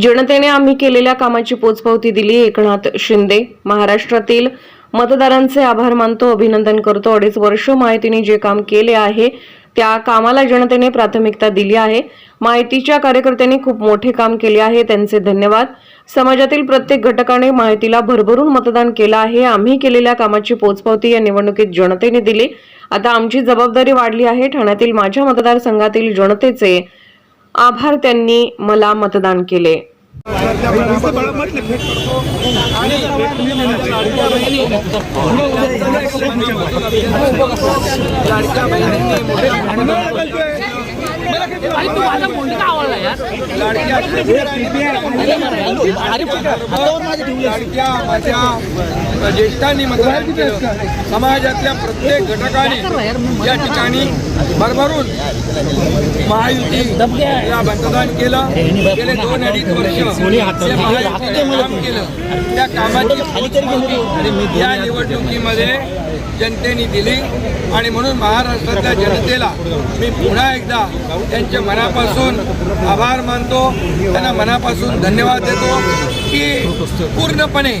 जनतेने आम्ही केलेल्या कामाची पोचपावती दिली. एकनाथ शिंदे महाराष्ट्रातील मतदारांचे आभार मानतो अभिनंदन करतो. अडीच वर्ष माहितीने जे काम केले आहे त्या कामाला जनतेने प्राथमिकता दिली आहे. माहितीच्या कार्यकर्त्यांनी खूप मोठे काम केले आहे. त्यांचे धन्यवाद. समाजातील प्रत्येक घटकाने माहितीला भरभरून मतदान केलं आहे. आम्ही केलेल्या कामाची पोचपावती या निवडणुकीत जनतेने दिली. आता आमची जबाबदारी वाढली आहे. ठाण्यातील माझ्या मतदारसंघातील जनतेचे आभार त्यांनी मला मतदान केले. लाडक्या बहिणींनी मोठ्या माझ्या ज्येष्ठांनी मतदान समाजातल्या प्रत्येक घटकाने या ठिकाणी भरभरून महायुतीला मतदान केलं. गेले दोन अडीच वर्ष महायुतीने काम केलं. त्या कामाची या निवडणुकीमध्ये जनतेने दिली आणि म्हणून महाराष्ट्रातल्या जनतेला मी पुन्हा एकदा त्यांच्या मनापासून आभार मानतो. त्यांना मनापासून धन्यवाद देतो की पूर्णपणे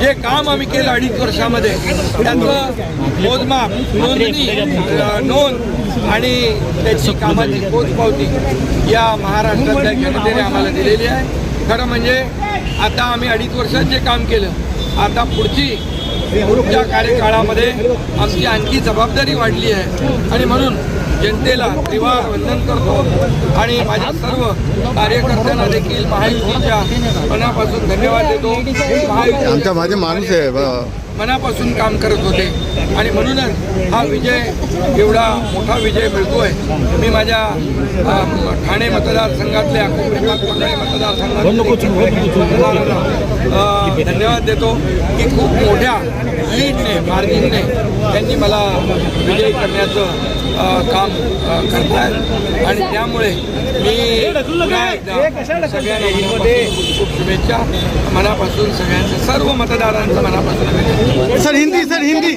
जे काम आम्ही केलं अडीच वर्षामध्ये त्याचं मोजमाप नोंदणी नोंद आणि त्याची कामाची पोचपावती या महाराष्ट्रातल्या जनतेने आम्हाला दिलेली आहे. खरं म्हणजे आता आम्ही अडीच वर्षात जे काम केलं आता पुढची पुढच्या कार्यकाळामध्ये आमची आणखी जबाबदारी वाढली आहे. आणि म्हणून जनतेला त्रिवार वंदन करतो आणि माझ्या सर्व कार्यकर्त्यांना देखील महायुतीच्या मनापासून धन्यवाद देतो. महायुती आमचा माझे माणूस आहे मनापासून काम करत होते. आणि म्हणूनच हा विजय एवढा मोठा विजय मिळतोय. मी माझ्या ठाणे मतदारसंघातल्या कोकणी मतदारसंघात धन्यवाद देतो की खूप मोठ्या लीडने मार्जिनने त्यांनी मला विजयी करण्याचं काम अ, करतायत. आणि त्यामुळे मी पुन्हा खूप शुभेच्छा. मनापासून सगळ्यांचं सर्व मतदारांचं मनापासून सर हिंदी सर हिंदी.